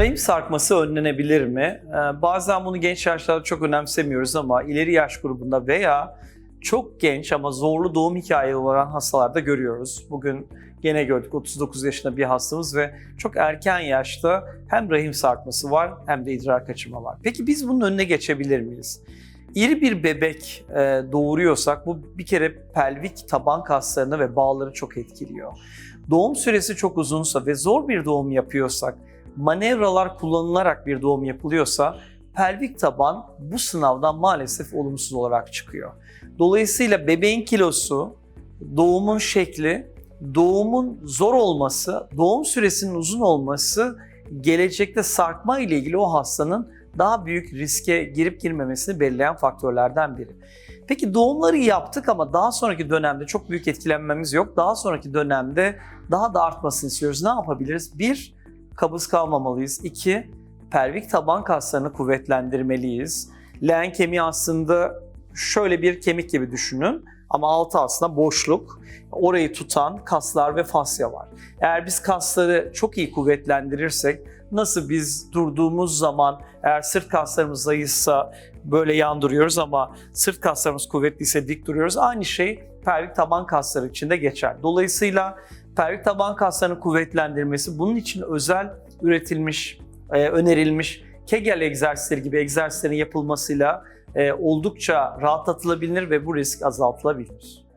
Rahim sarkması önlenebilir mi? Ee, bazen bunu genç yaşlarda çok önemsemiyoruz ama ileri yaş grubunda veya çok genç ama zorlu doğum hikayeleri olan hastalarda görüyoruz. Bugün gene gördük 39 yaşında bir hastamız ve çok erken yaşta hem rahim sarkması var hem de idrar kaçırma var. Peki biz bunun önüne geçebilir miyiz? İri bir bebek e, doğuruyorsak bu bir kere pelvik taban kaslarını ve bağları çok etkiliyor. Doğum süresi çok uzunsa ve zor bir doğum yapıyorsak, manevralar kullanılarak bir doğum yapılıyorsa pelvik taban bu sınavdan maalesef olumsuz olarak çıkıyor. Dolayısıyla bebeğin kilosu, doğumun şekli, doğumun zor olması, doğum süresinin uzun olması gelecekte sarkma ile ilgili o hastanın daha büyük riske girip girmemesini belirleyen faktörlerden biri. Peki doğumları yaptık ama daha sonraki dönemde çok büyük etkilenmemiz yok. Daha sonraki dönemde daha da artmasını istiyoruz. Ne yapabiliriz? Bir, kabız kalmamalıyız. İki, pelvik taban kaslarını kuvvetlendirmeliyiz. Leğen kemiği aslında şöyle bir kemik gibi düşünün ama altı aslında boşluk. Orayı tutan kaslar ve fasya var. Eğer biz kasları çok iyi kuvvetlendirirsek nasıl biz durduğumuz zaman eğer sırt kaslarımız zayıfsa böyle yan duruyoruz ama sırt kaslarımız kuvvetliyse dik duruyoruz. Aynı şey pelvik taban kasları için de geçer. Dolayısıyla pelvik taban kaslarını kuvvetlendirmesi bunun için özel üretilmiş, e, önerilmiş Kegel egzersizleri gibi egzersizlerin yapılmasıyla e, oldukça rahatlatılabilir ve bu risk azaltılabilir.